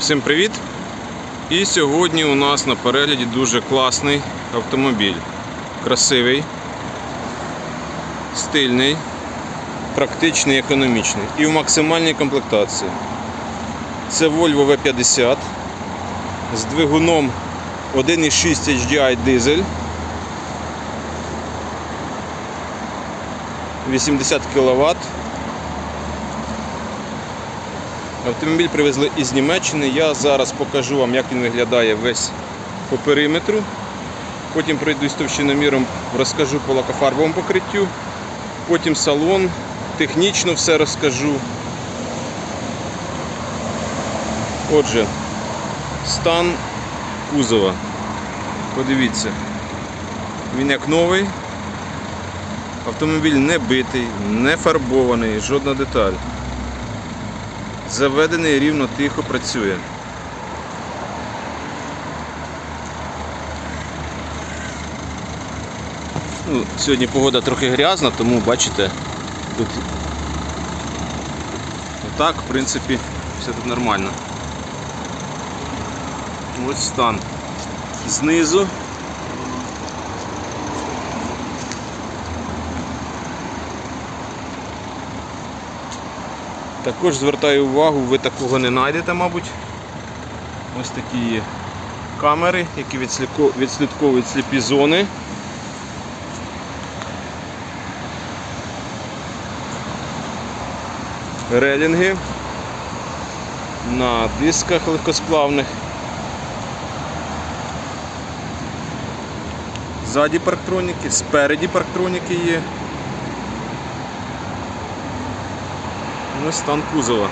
Всім привіт! І сьогодні у нас на перегляді дуже класний автомобіль. Красивий, стильний, практичний, економічний і в максимальній комплектації. Це Volvo V50 з двигуном 1,6 HDI дизель. 80 кВт. Автомобіль привезли із Німеччини. Я зараз покажу вам, як він виглядає весь по периметру. Потім пройдусь товщиноміром, розкажу по лакофарбовому покриттю. Потім салон, технічно все розкажу. Отже, стан кузова. Подивіться, він як новий. Автомобіль не битий, не фарбований, жодна деталь. Заведений рівно тихо працює. Ну, Сьогодні погода трохи грязна, тому бачите, тут так, в принципі, все тут нормально. Ось стан. Знизу. Також звертаю увагу, ви такого не знайдете, мабуть. Ось такі є камери, які відслідковують сліпі зони. Релінги на дисках легкосплавних. Ззаді парктроніки, спереді парктроніки є. Ось стан кузова.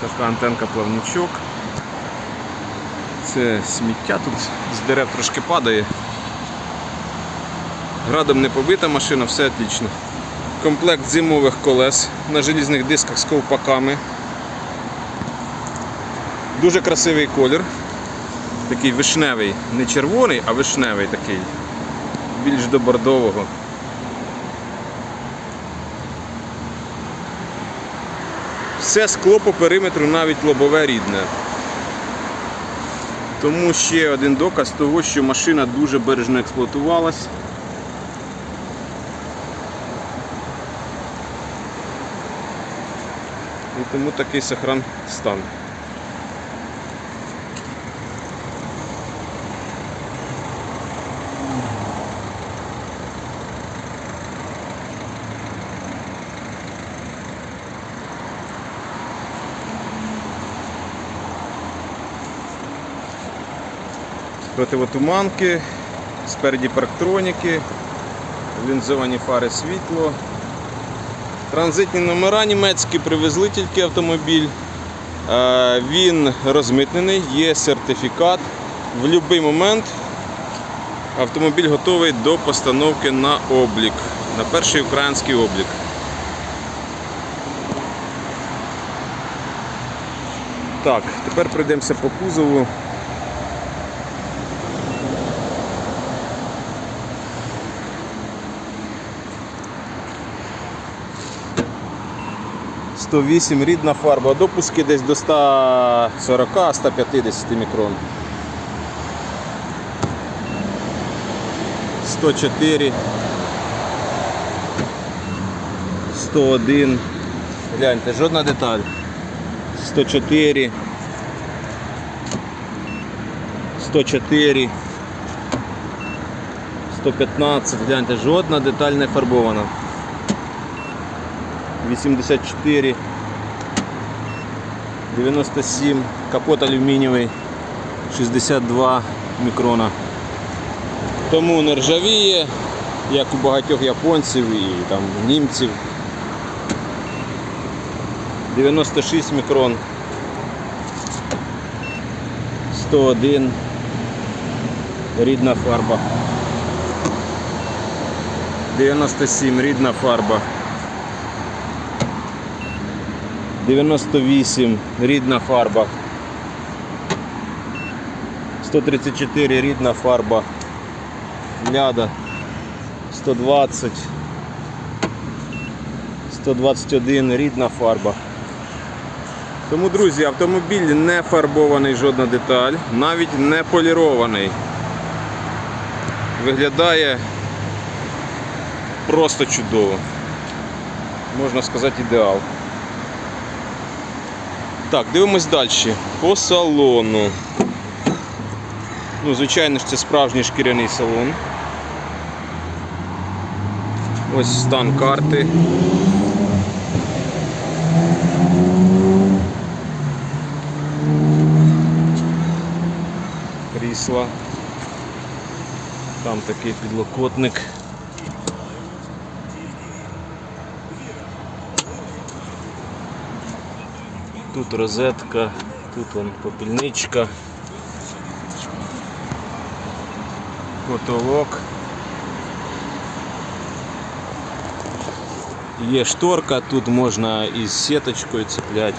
Така антенка плавничок. Це сміття тут з дерев трошки падає. Градом не побита машина, все отлично. Комплект зимових колес на желізних дисках з ковпаками. Дуже красивий колір. Такий вишневий, не червоний, а вишневий такий. Більш до бордового. Все скло по периметру навіть лобове рідне. Тому ще один доказ того, що машина дуже бережно експлуатувалась. І тому такий сохран стан. Противотуманки, спереді парктроніки, лінзовані фари світло. Транзитні номера німецькі привезли тільки автомобіль. Е, Він розмитнений, є сертифікат. В будь-який момент автомобіль готовий до постановки на облік, на перший український облік. Так, тепер пройдемося по кузову. «108» рідна фарба, допуски десь до 140-150 мікрон. 104, 101. Гляньте, жодна деталь. 104. 104. 115. Гляньте, жодна деталь не фарбована. 84, 97, капот алюмінієвий, 62 мікрона. Тому не ржавіє, як у багатьох японців і там німців. 96 мікрон. 101 рідна фарба. 97 рідна фарба. 98 рідна фарба. 134 рідна фарба. Ляда 120 121 рідна фарба. Тому, друзі, автомобіль не фарбований жодна деталь, навіть не полірований. Виглядає просто чудово. Можна сказати, ідеал. Так, дивимось далі. По салону. Ну, звичайно ж, це справжній шкіряний салон. Ось стан карти. Крісла. Там такий підлокотник. Тут розетка, тут вон попільничка. Потолок. Є шторка, тут можна із сіточкою цепляти.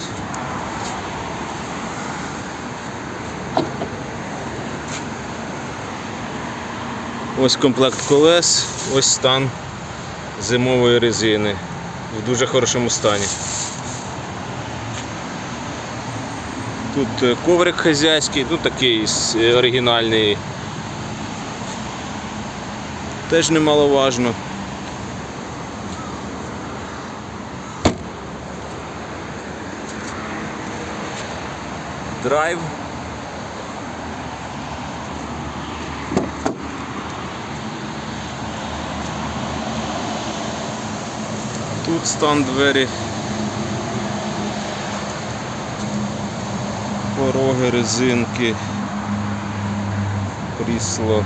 Ось комплект колес, ось стан зимової резини в дуже хорошому стані. Тут е, коврик хазяйський, ну такий е, оригінальний. Теж немаловажно. Драйв. Тут стан двері. Пороги, резинки, крісло.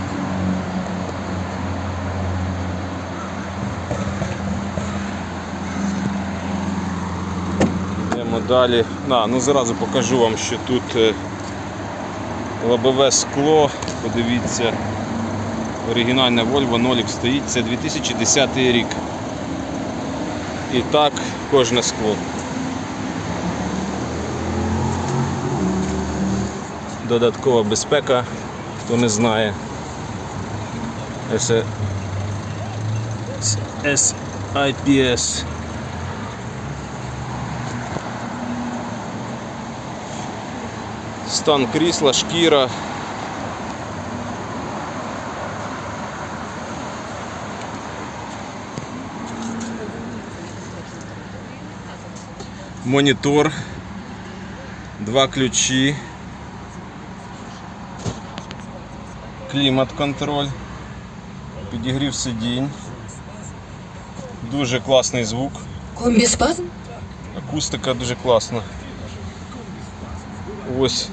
Йдемо далі. На, ну зразу покажу вам, що тут е, лобове скло. Подивіться, оригінальна Volvo Nolік стоїть, це 2010 рік. І так кожне скло. Додаткова безпека, хто не знає. SIPS. Стан крісла, шкіра. Монітор, два ключі, клімат-контроль, підігрів сидінь, дуже класний звук, Комбіспазм? акустика дуже класна. Ось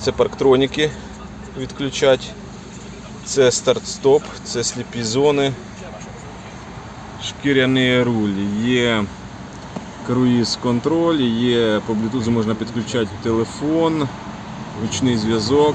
це парктроніки відключать, це старт-стоп, це сліпі зони, шкіряний руль, є круїз контроль, є по Bluetooth можна підключати телефон, гучний зв'язок.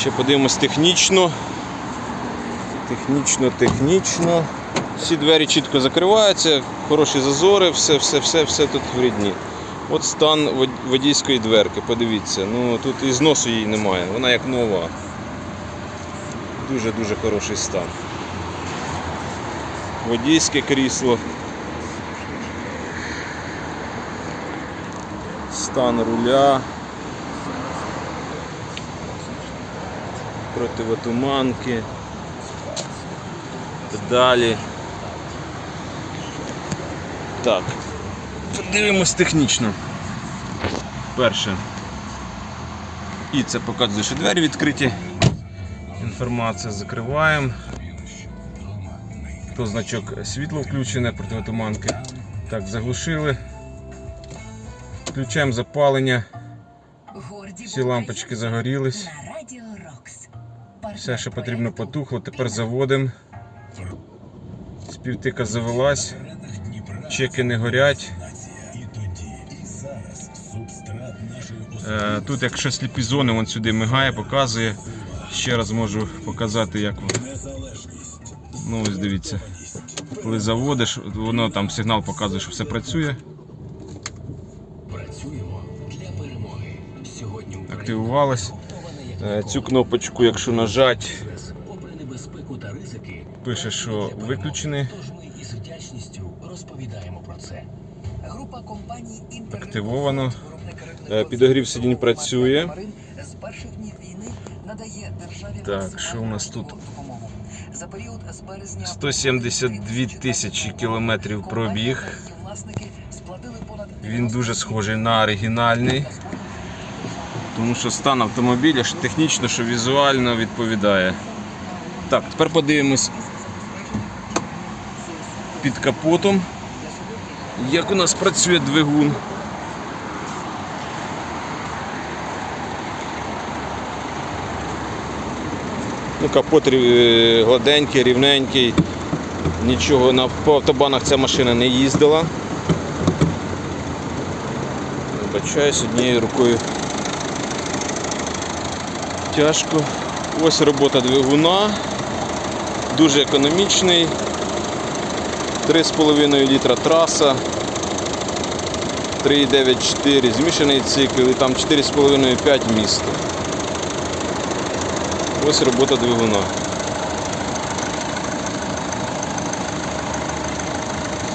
Ще подивимось технічно. Технічно, технічно. Всі двері чітко закриваються, хороші зазори, все, все, все, все тут в рідні. От стан водійської дверки, подивіться. Ну тут і зносу її немає, вона як нова. Дуже-дуже хороший стан. Водійське крісло. Стан руля. Противотуманки. Педалі. Так. Подивимось технічно. Перше. І це показує, що двері відкриті. Інформація закриваємо. То значок світло включене, противотуманки. Так, заглушили. Включаємо запалення. Всі лампочки загорілись. Все, що потрібно, потухло. Тепер заводимо. Співтика завелась, чеки не горять. Е, Тут, якщо сліпі зони, вон сюди мигає, показує. Ще раз можу показати, як воно. Ну, ось дивіться. Коли заводиш, воно там сигнал показує, що все працює. Активувалось. Цю кнопочку, якщо нажати, пише, що виключений. Із вдячністю розповідаємо про це. Група компаній Активовано. Е, підогрів сидінь працює. З перших днів війни надає державі Так, що у нас тут? За період з березня 172 тисячі кілометрів пробіг. власники сплатили понад Він дуже схожий на оригінальний, 90 тому що стан автомобіля що технічно, що візуально відповідає. Так, тепер подивимось під капотом, як у нас працює двигун. Ну, капот гладенький, рівненький. Нічого на по автобанах ця машина не їздила. Вибачаюсь однією рукою. Тяжко. Ось робота двигуна. Дуже економічний. 3,5 літра траса. 3,94 змішаний цикл і там 4,5-5 місто. Ось робота двигуна.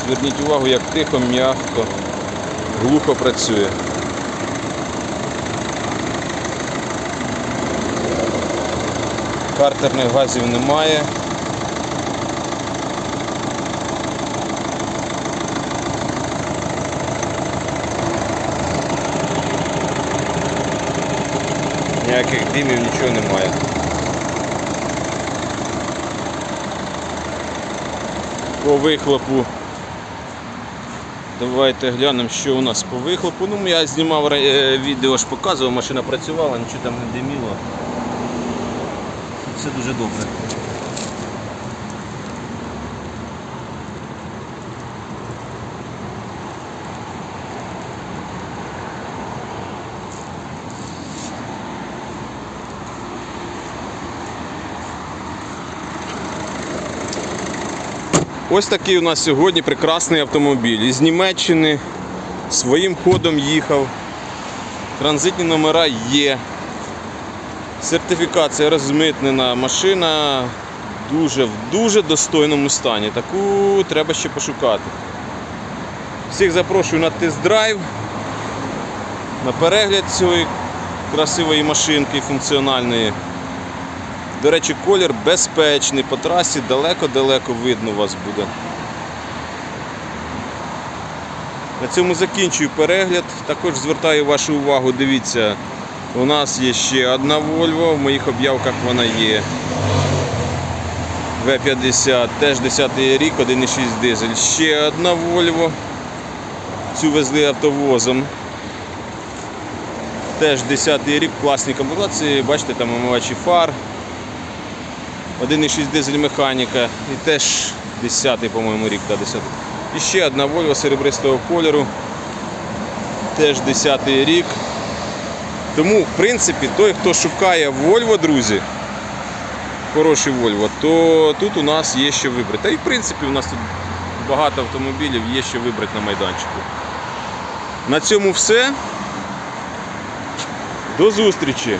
Зверніть увагу, як тихо, м'яко, глухо працює. Картерних газів немає. Ніяких димів, нічого немає. По вихлопу. Давайте глянемо, що у нас по вихлопу. Ну, я знімав е, відео, ж показував, машина працювала, нічого там не диміло. Все дуже добре. Ось такий у нас сьогодні прекрасний автомобіль. Із Німеччини своїм ходом їхав. Транзитні номера є. Сертифікація розмитнена. Машина дуже в дуже достойному стані. Таку треба ще пошукати. Всіх запрошую на тест-драйв, на перегляд цієї красивої машинки функціональної. До речі, колір безпечний, по трасі далеко-далеко видно вас буде. На цьому закінчую перегляд. Також звертаю вашу увагу, дивіться, у нас є ще одна Volvo, в моїх об'явках вона є. В50, теж 10 рік, 1,6 дизель. Ще одна Volvo. Цю везли автовозом. Теж 10 рік, класні комплектації, бачите, там омивачі фар. 1,6 дизель механіка і теж 10-й, по-моєму, рік, та 10 І ще одна Volvo серебристого кольору. Теж 10-й рік. Тому, в принципі, той, хто шукає Вольво, друзі, хороший Вольво, то тут у нас є що вибрати. Та і в принципі у нас тут багато автомобілів є що вибрати на майданчику. На цьому все. До зустрічі!